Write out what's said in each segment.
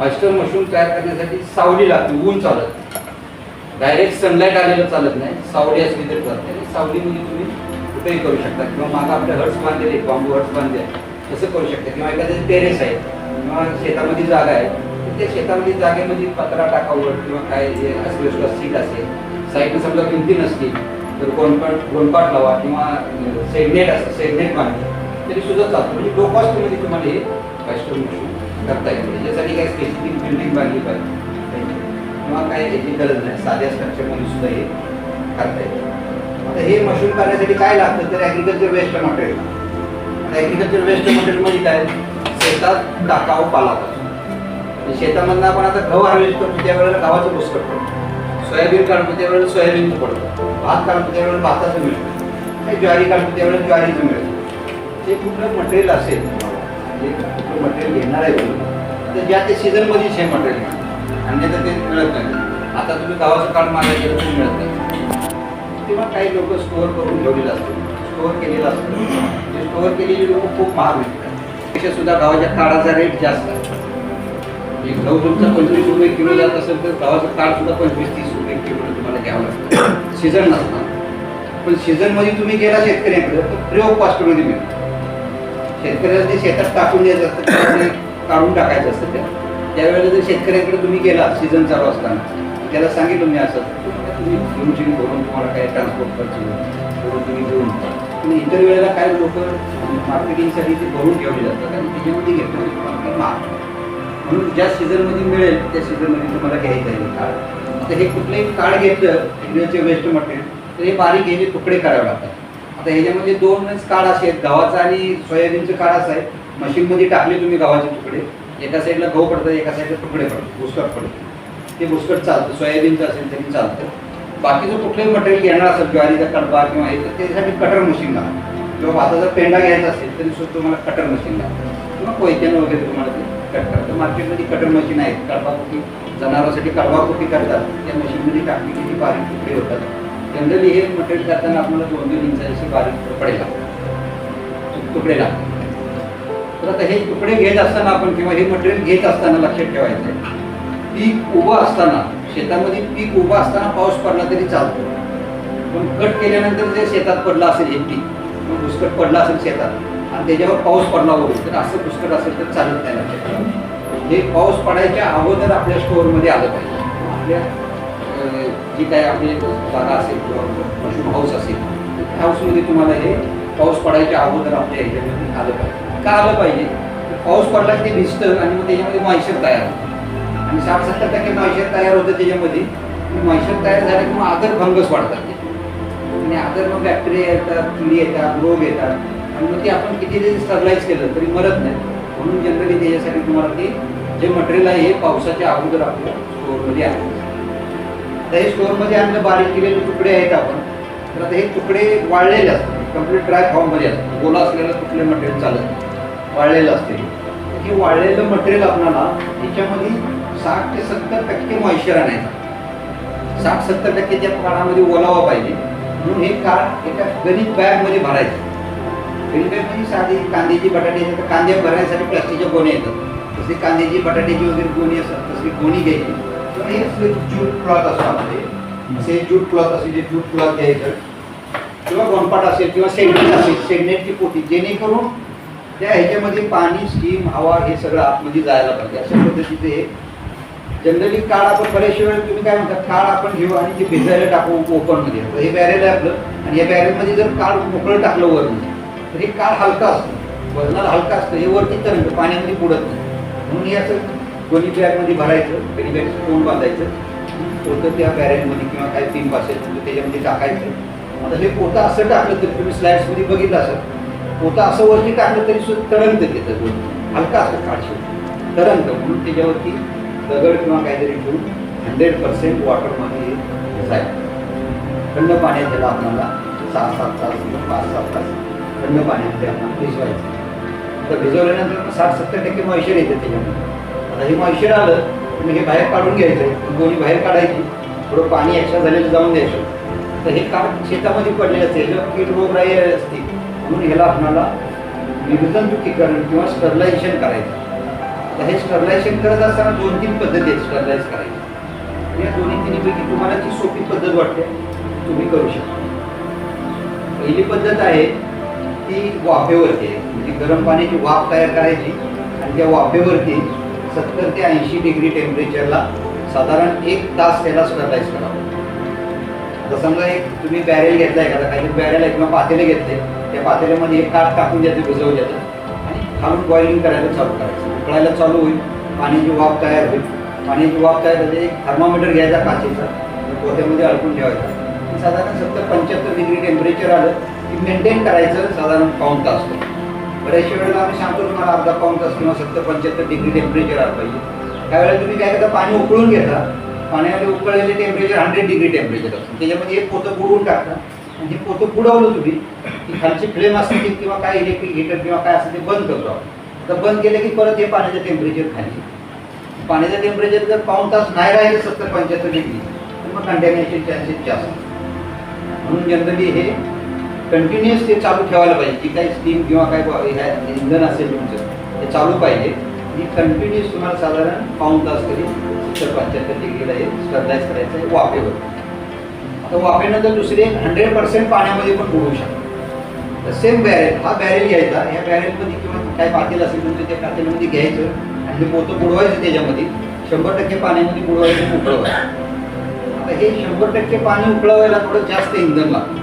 Oyster mushroom तयार करण्यासाठी सावली लागते ऊन चालत डायरेक्ट सनलाईट आलेलं चालत नाही. सावली असली तरी चालते. आणि सावलीमध्ये तुम्ही कुठेही करू शकता. किंवा मागं आपले हर्ट्स बांधलेले बांबू हर्ट्स बांधले तसं करू शकता. किंवा एखादं टेरेस आहे किंवा शेतामध्ये जागा आहे तर त्या शेतामध्ये जागेमध्ये पत्रा टाकावर किंवा काय जे असले सीट असेल साईडनं समजा भिंती नसतील तर गोंडपाट गोंडपाट लावा किंवा सेगनेट असं सेगनेट बांधले तरी सुद्धा चालतं. म्हणजे लो कॉस्टमध्ये तुम्हाला हे ऑयस्टर मशरूम करता येईल. त्याच्यासाठी काही स्पेसिफिक बिल्डिंग बांधली पाहिजे. किंवा काही याची गरज नाही. साध्या स्ट्रक्चरमध्ये सुद्धा हे करता येईल. आता हे मशरूम करण्यासाठी काय लागतं? तर ॲग्रिकल्चर वेस्ट मटेरियल आता ॲग्रिकल्चर वेस्ट मटेरियलमध्ये काय? शेतात टाकाव पालापासून शेतामधनं आपण आता गहू हार्वेस्ट करतो त्यावेळेला गव्हाचं पुस्तक पडतो सोयाबीन काढतो त्यावेळेला सोयाबीनचं पडतं. भात काढतो त्यावेळेला भाताचं मिळतं. काही ज्वारी काढतो त्यावेळेला ज्वारीचं मिळतं. ते कुठलं मटेरियल असेल तुम्हाला, मटेरियल घेणार आहे तर ज्या ते सीझनमध्येच हे मटेरियल आणि अन्यथा ते मिळत नाही. आता तुम्ही गावाचं कार्ड मागायचं तर मिळत नाही. किंवा काही लोक स्टोअर करून ठेवलेलं असतं. स्टोअर केलेलं असतं. ते स्टोअर केलेली लोक खूप महाग विकतात त्यापेक्षा सुद्धा गावाच्या काळाचा रेट जास्त आहे. एक गहू तुमचा पंचवीस रुपये किलो जात असेल तर गावाचं कार्डसुद्धा सुद्धा पंचवीस तीस रुपये किलो तुम्हाला घ्यावं लागतं. सीझन नसतं पण सीझनमध्ये तुम्ही गेला शेतकऱ्यांकडे तर फ्री ऑफ कॉस्टमध्ये मिळतं. शेतकऱ्याला ते शेतात टाकून द्यायचं असतं काढून टाकायचं असतं त्या त्यावेळेला जर शेतकऱ्याकडे तुम्ही गेला सीझन चालू असताना त्याला सांगितलं मी असं तुम्ही तुमची भरून तुम्हाला काही ट्रान्सपोर्ट खर्च भरून तुम्ही घेऊन पण इतर वेळेला काय लोक मार्केटिंगसाठी म्हणजे ते भरून ठेवले जातात आणि त्याच्यामध्ये घेतलं तुम्हाला महाग म्हणून ज्या सीझनमध्ये मिळेल त्या सीझनमध्ये तुम्हाला घ्यायचं आहे कार्ड आता हे कुठलंही कार्ड घेतलं इंडियाचे वेस्ट मटेरियल तर हे बारीक हे तुकडे करावे लागतात. आता ह्याच्यामध्ये म्हणजे दोनच काळ असे आहेत. गव्हाचा आणि सोयाबीनचं काळ असं आहे. मशीनमध्ये टाकले तुम्ही गव्हाचे तुकडे. एका साईडला गहू पडतात एका साईडला तुकडे पडतात. बुसकट पडतात ते भुसकट चालतं. सोयाबीनचं असेल तरी चालतं. बाकीचं कुठलंही मटेरियल घेणार असेल ज्वारीचा कडबा किंवा हे तर त्याच्यासाठी कटर मशीन लागतं. किंवा भाताचा पेंडा घ्यायचा असेल तरी सुद्धा तुम्हाला कटर मशीन लागतं. किंवा कोयत्यानं वगैरे तुम्हाला ते कट करतं. मार्केटमध्ये कटर मशीन आहेत. कडबाकुटी जनावरांसाठी कडबाकुटी करतात. त्या मशीनमध्ये टाकली किती बारीक तुकडे होतात. जनरली हे मटेरियल करताना आपल्याला दोन दोन इंच असे बारीक तुकडे लागतात. तुकडे लागतात. तर आता हे तुकडे घेत असताना आपण किंवा हे मटेरियल घेत असताना लक्षात ठेवायचं आहे पीक उभं असताना शेतामध्ये पीक उभं असताना पाऊस पडला तरी चालतो. पण कट केल्यानंतर जे शेतात पडलं असेल हे पीक भुसकट पडला असेल शेतात आणि त्याच्यावर पाऊस पडला वगैरे तर असं भुसकट असेल तर चालत नाही. लक्षात हे पाऊस पडायच्या अगोदर आपल्या स्टोअरमध्ये आलं पाहिजे. आपल्या जी काय आपली जागा असेल किंवा मशरूम हाऊस असेल त्या हाऊसमध्ये तुम्हाला हे पाऊस पडायच्या अगोदर आपल्या ह्याच्यामध्ये आलं पाहिजे. का आलं पाहिजे? पाऊस पडला की ते भिजतं आणि मग त्याच्यामध्ये मॉइश्चर तयार होतं. आणि साठ सत्तर टक्के मॉइश्चर तयार होतं त्याच्यामध्ये. मॉइश्चर तयार झालं की मग आदर फंगस वाढतात ते. आणि आदर मग बॅक्टेरिया येतात किडी येतात रोग येतात. आणि मग ते आपण किती जरी स्टरलाइज केलं तरी मरत नाही. म्हणून जनरली त्याच्यासाठी तुम्हाला ते जे मटेरियल आहे हे पावसाच्या अगोदर आपल्या स्टोअरमध्ये आहे. आता हे स्टोरमध्ये आणलं बारीक केलेले तुकडे आहेत आपण. तर आता हे तुकडे वाळलेले असतात. कंप्लीट ड्राय फॉर्ममध्ये असतात. गोला असलेलं कुठले मटेरियल चालत वाळलेलं असते हे वाळलेलं मटेरियल आपल्याला याच्यामध्ये साठ ते सत्तर टक्के मॉइश्चर आणायचं. साठ सत्तर टक्के त्या काळामध्ये ओलावा पाहिजे. म्हणून हे काळ एका गणित बॅगमध्ये भरायचं. गणित बॅगमध्ये साधी कांद्याची बटाट्याची तर कांदे भरण्यासाठी प्लास्टिकच्या गोणी येतात. तसे कांद्याची बटाट्याची वगैरे गोणी असतात तसली गोणी घ्यायची. हे असले ज्यूट क्लॉथ असतो आपले असे ज्यूट क्लॉथ असे जे ज्यूट क्लॉथ घ्यायचं किंवा गोनपाट असेल किंवा सेगनेट असेल सेगनेटची पोटी जेणेकरून त्या ह्याच्यामध्ये पाणी स्टीम हवा हे सगळं आतमध्ये जायला पाहिजे. अशा पद्धतीचे हे जनरली काळ आपण बरेचशे वेळ तुम्ही काय म्हणता काळ आपण घेऊ आणि ते भिजायला टाकू ओपनमध्ये हे बॅरेल आहे आपलं. आणि या बॅरेलमध्ये जर काळ मोकळं टाकलं वरून तर हे काळ हलका असतं. वजनाला हलका असतं. हे वरती तरंग पाण्यामध्ये बुडत नाही. म्हणून हे असं दोन्ही बॅगमध्ये भरायचं कधी बॅगचं तोंड बांधायचं पोतं त्या बॅरेजमध्ये किंवा काय तीन असेल त्याच्यामध्ये टाकायचं. आता हे पोतं असं टाकलं तरी तुम्ही स्लाइड्समध्ये बघितलं असं पोतं असं वरती टाकलं तरी सुद्धा तरंगतं तिथं दोन. हलका असं काढशील तरंग म्हणून त्याच्यावरती दगड किंवा काहीतरी ठेवून हंड्रेड पर्सेंट वॉटरमध्ये जाईल थंड पाण्यात त्याला आपल्याला सहा सात तास किंवा पाच सात तास थंड पाण्यामध्ये आपण भिजवायचं. तर भिजवल्यानंतर साठ सत्तर टक्के मॉइश्चर येतं त्याच्यामध्ये. आता हे मॉइश्चर आलं तुम्ही हे बाहेर काढून घ्यायचं गोळी बाहेर काढायची. थोडं पाणी एक्स्ट्रा झालेलं जाऊन द्यायचं. तर हे काम शेतामध्ये पडलेलं असेल किंवा कीड रोगराई असते. म्हणून ह्याला आपणाला निर्जंतुकीकरण किंवा स्टरलायझेशन करायचं. तर हे स्टरलायझेशन करत असताना दोन तीन पद्धती आहेत स्टरलाइज करायची. या दोन्ही तिन्हीपैकी तुम्हाला जी सोपी पद्धत वाटते. तुम्ही करू शकता. पहिली पद्धत आहे ती वाफेवरती आहे. म्हणजे गरम पाण्याची वाफ तयार करायची आणि त्या वाफेवरती सत्तर ते ऐंशी डिग्री टेम्परेचरला साधारण एक तास त्याला स्टरलाइज करावं आता समजा एक तुम्ही बॅरेल घेतला एखादा काही बॅरेल आहे किंवा पातेले घेतले त्या पातेल्यामध्ये एक काठ टाकून द्यायचं भिजवून द्यायचं आणि खालून बॉइलिंग करायला चालू करायचं. उकळायला चालू होईल पाण्याची वाफ तयार होईल. पाण्याची वाफ तयार झाली एक थर्मामीटर घ्यायचा काचेचा पोत्यामध्ये अडकून ठेवायचा. साधारण सत्तर पंच्याहत्तर डिग्री टेम्परेचर आलं की मेंटेन करायचं साधारण पाऊन तास. बऱ्याचशा वेळेला आम्ही सांगतो तुम्हाला अर्धा पाऊन तास किंवा सत्तर पंच्याहत्तर डिग्री टेम्परेचर आलं पाहिजे. त्यावेळेला तुम्ही काय करता पाणी उकळून घेता. पाण्यामध्ये उकळलेले टेम्परेचर हंड्रेड डिग्री टेम्परेचर असतं. त्याच्यामध्ये एक पोतं बुडवून टाकता. आणि जे पोतं बुडवलं तुम्ही की खालची फ्लेम असते ती किंवा काय इलेक्ट्रिक हिटर किंवा काय असतं ते बंद करतो आपण. तर बंद केलं की परत हे पाण्याचं टेम्परेचर खाली पाण्याचं टेम्परेचर जर पाऊन तास नाही राहिलं सत्तर पंच्याहत्तर डिग्री तर मग कंटॅमिनेशन चान्सेस जास्त. म्हणून जनरली हे कंटिन्युअस ते चालू ठेवायला पाहिजे. जी काही स्टीम किंवा काय ह्या इंधन असेल तुमचं ते चालू पाहिजे. आणि कंटिन्युअस तुम्हाला साधारण पाऊन तास तरी सत्तर पंच्याहत्तर डिग्रीला हे स्टरलाइज करायचं आहे वाफेवर आता वाफेनंतर दुसरे हंड्रेड पर्सेंट पाण्यामध्ये पण बुडवू शकतो तर सेम बॅरेल हा बॅरेल घ्यायचा. ह्या बॅरेलमध्ये किंवा काय पातेल असेल तुमचं त्या पातेलमध्ये घ्यायचं. आणि ते पोतं बुडवायचं त्याच्यामध्ये. शंभर टक्के पाण्यामध्ये बुडवायचं उकळवायचं. आता हे शंभर टक्के पाणी उकळवायला थोडं जास्त इंधन लागतं.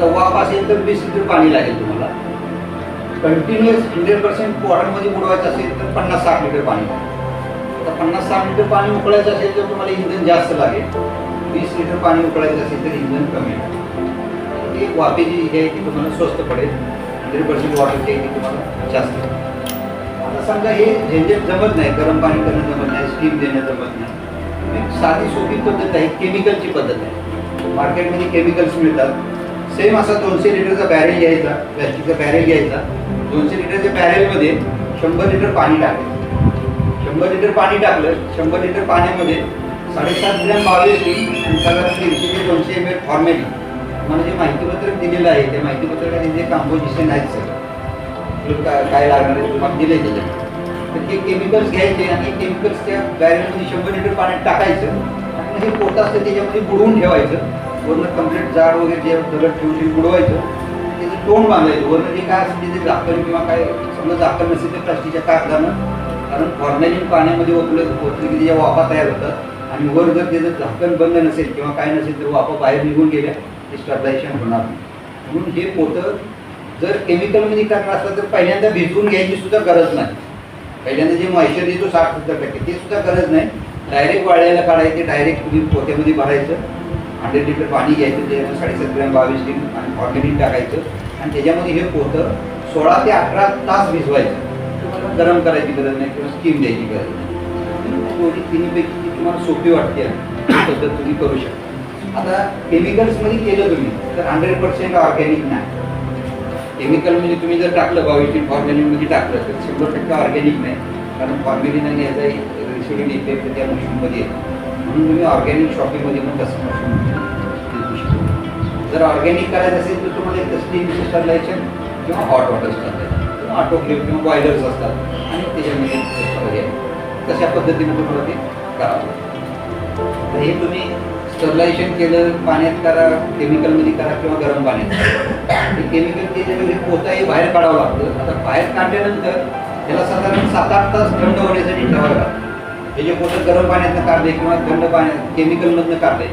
आता वाफ असेल तर वीस लिटर पाणी लागेल तुम्हाला. कंटिन्युअस हंड्रेड पर्सेंट वॉटरमध्ये बुडवायचं असेल तर पन्नास साठ लिटर पाणी लागेल. आता पन्नास साठ लिटर पाणी उकळायचं असेल तर तुम्हाला इंधन जास्त लागेल. वीस लिटर पाणी उकळायचं असेल तर इंधन कमी लागेल. ती वाफेची हे आहे की तुम्हाला स्वस्त पडेल. हंड्रेड पर्सेंट वॉटरची आहे ती तुम्हाला जास्त आता समजा हे झंझट जमत नाही गरम पाणी करणं जमत नाही स्टीम देणं जमत नाही. साधी सोपी पद्धत आहे केमिकलची पद्धत आहे. मार्केटमध्ये केमिकल्स मिळतात. सेम असा दोनशे लिटरचा बॅरेल घ्यायचा प्लॅस्टिकचा बॅरेल घ्यायचा. दोनशे लिटरच्या बॅरेलमध्ये शंभर लिटर पाणी टाकायचं. शंभर लिटर पाणी टाकलं शंभर लिटर पाण्यामध्ये साडेसात ग्रॅम बावीस आणि साधारण दीडशे ते दोनशे एम एल फॉर्मॅलिन मला जे माहितीपत्रक दिलेलं आहे त्या माहितीपत्रकाने जे कंपोजिशन आहेत सर काय काय लागणार आहे तुम्हाला दिले त्याच्यात. तर ते केमिकल्स घ्यायचे आणि केमिकल्स त्या बॅरेलमध्ये शंभर लिटर पाण्यात टाकायचं आणि हे पोट असतं त्याच्यामध्ये बुडवून ठेवायचं. वरनं कंप्लीट जाड वगैरे जे दगड ठेवशील बुडवायचं त्याचं तोंड बांधायचं. वरनं जे काय असेल ते झाकण किंवा काय समजा झाकण नसेल तर प्लास्टिकच्या कागदानं कारण फॉर्मॅलिन पाण्यामध्ये ओतलं ओतलं की त्याच्या वाफा तयार होतात. आणि वर जर त्याचं झाकण बंद नसेल किंवा काय नसेल तर वाफा बाहेर निघून गेल्या ते स्टरलायझेशन होणार नाही. म्हणून हे पोतं जर केमिकलमध्ये करणार असलं तर पहिल्यांदा भिजवून घ्यायची सुद्धा गरज नाही. पहिल्यांदा जे मॉइश्चर येतो साठ सत्तर टक्के ते सुद्धा गरज नाही. डायरेक्ट वाळायला काढायचे डायरेक्ट तुम्ही पोत्यामध्ये भरायचं. हंड्रेड लिटर पाणी घ्यायचं त्याच्यामध्ये साडेसात ग्रॅम बावीस लिटर आणि ऑर्गॅनिक टाकायचं. आणि त्याच्यामध्ये हे पोतं सोळा ते अठरा तास भिजवायचं. तुम्हाला गरम करायची गरज नाही किंवा स्कीम द्यायची गरज नाही. दोन्ही तिन्हीपैकी तुम्हाला सोपी वाटते पद्धत तुम्ही करू शकता. आता केमिकल्समध्ये केलं तुम्ही तर हंड्रेड पर्सेंट ऑर्गॅनिक नाही. केमिकल म्हणजे तुम्ही जर टाकलं बावीस ऑर्गॅनिकमध्ये टाकलं तर शंभर टक्के ऑर्गॅनिक नाही. कारण फॉर्मॅलिन आणि याचा रिसिडिंग इफेक्ट त्या मशीनमध्ये येतो. म्हणून तुम्ही ऑर्गॅनिक शॉपिंगमध्ये पण तसं मशीन जर ऑर्गॅनिक करायचं असेल तर तुम्हाला एक स्टीम स्टरलायझेशन किंवा हॉट वॉटर स्टरलायझेशन किंवा ऑटोक्लेव किंवा बॉयलर्स असतात. आणि त्याच्यामध्ये तशा पद्धतीने तुम्हाला ते करावं तर हे तुम्ही स्टरलायझेशन केलं पाण्यात करा केमिकलमध्ये करा किंवा गरम पाण्यात करा. केमिकल त्याच्यामध्ये पोताही बाहेर काढावं लागतं. आता बाहेर काढल्यानंतर त्याला साधारण सात आठ तास थंड होण्यासाठी ठेवावं लागतं. हे जे पोतं गरम पाण्यातनं काढले किंवा थंड पाण्यात केमिकलमधनं काढले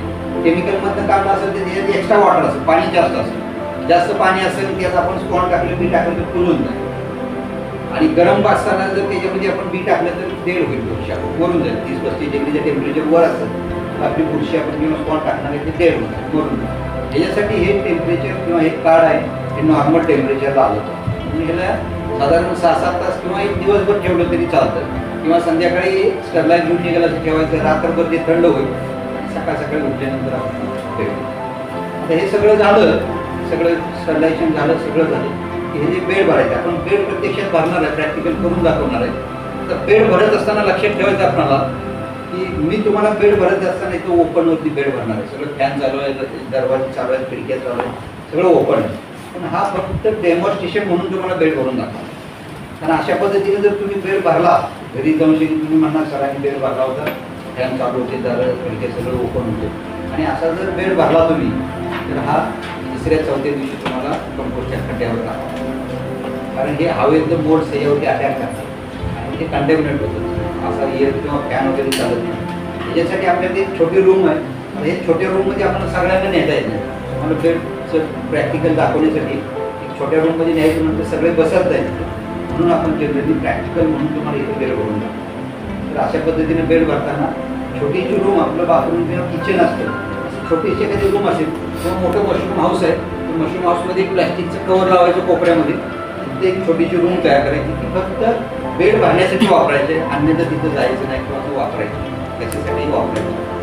केमिकल केमिकलमधनं काढलं असेल तर त्याच्यात एक्स्ट्रा वॉटर असेल पाणी जास्त असेल. जास्त पाणी असेल त्यात आपण स्पॉन टाकलं बी टाकलं तर फुलून जाईल. आणि गरम असताना जर त्याच्यामध्ये आपण बी टाकलं तर देड होईल बुरशी आपण मरून जाईल. तीस पस्तीस डिग्रीचं टेम्परेचर वर असेल. आपली बुरशी आपण किंवा स्पॉन टाकणार आहे ते देड होईल वरून जाईल. त्याच्यासाठी हे टेम्परेचर किंवा हे कार्ड आहे हे नॉर्मल टेम्परेचरला आलं होतं. म्हणजे ह्याला साधारण सहा सात तास किंवा एक दिवसभर ठेवलं तरी चालतं. किंवा संध्याकाळी स्टरलाईन घेऊन निघाला ठेवायचं रात्रभर ते थंड होईल. सकाळ सकाळी उठल्यानंतर आपण आता हे सगळं झालं सगळं स्टरलायझेशन झालं सगळं झालं. की हे जे बेड भरायचं आपण बेड प्रत्यक्षात भरणार आहे प्रॅक्टिकल करून दाखवणार आहे. तर बेड भरत असताना लक्षात ठेवायचं आपणाला की मी तुम्हाला बेड भरत असताना इथं ओपनवरती बेड भरणार आहे. सगळं फॅन चालू आहे दरवाजे चालू आहेत खिडक्या चालू आहेत सगळं ओपन आहे. पण हा फक्त डेमॉन्स्ट्रेशन म्हणून तुम्हाला बेड भरून दाखवणार कारण अशा पद्धतीने जर तुम्ही बेड भरला घरी जाऊन शेती तुम्ही म्हणणार सरांनी बेड भरला होता. फॅन चालू होते तर खिडके सगळं ओपन होते. आणि असा जर बेड भरला तुम्ही तर हा तिसऱ्या चौथ्या दिवशी तुम्हाला कंपोस्टच्या खड्ड्यावर टाका कारण हे हवेतलं बोर्ड सह्यावरती अटॅक करतात आणि ते कंटेमिनेट होतं. असा इयर किंवा फॅन वगैरे चालत नाही. त्याच्यासाठी आपल्याकडे एक छोटी रूम आहे. आणि हे छोट्या रूममध्ये आपण सगळ्यांना नेता येत नाही. मला बेडचं प्रॅक्टिकल दाखवण्यासाठी एक छोट्या रूममध्ये न्यायचं म्हणजे सगळे बसत जाईल म्हणून आपण जनरली प्रॅक्टिकल म्हणून तुम्हाला इथे बेड भरून टाकतो. तर अशा पद्धतीने बेड भरताना छोटीशी रूम आपलं बाथरूम किंवा किचन असतं. छोटीचे काही एखादी रूम असेल किंवा मोठं मशरूम हाऊस आहे मशरूम हाऊसमध्ये एक प्लॅस्टिकचं कवर लावायचं कोपऱ्यामध्ये. तिथे एक छोटीशी रूम तयार करायची ती फक्त बेड भरण्यासाठी वापरायचे अन्यथा तिथं जायचं नाही किंवा तो वापरायचं त्याच्यासाठी वापरायचं.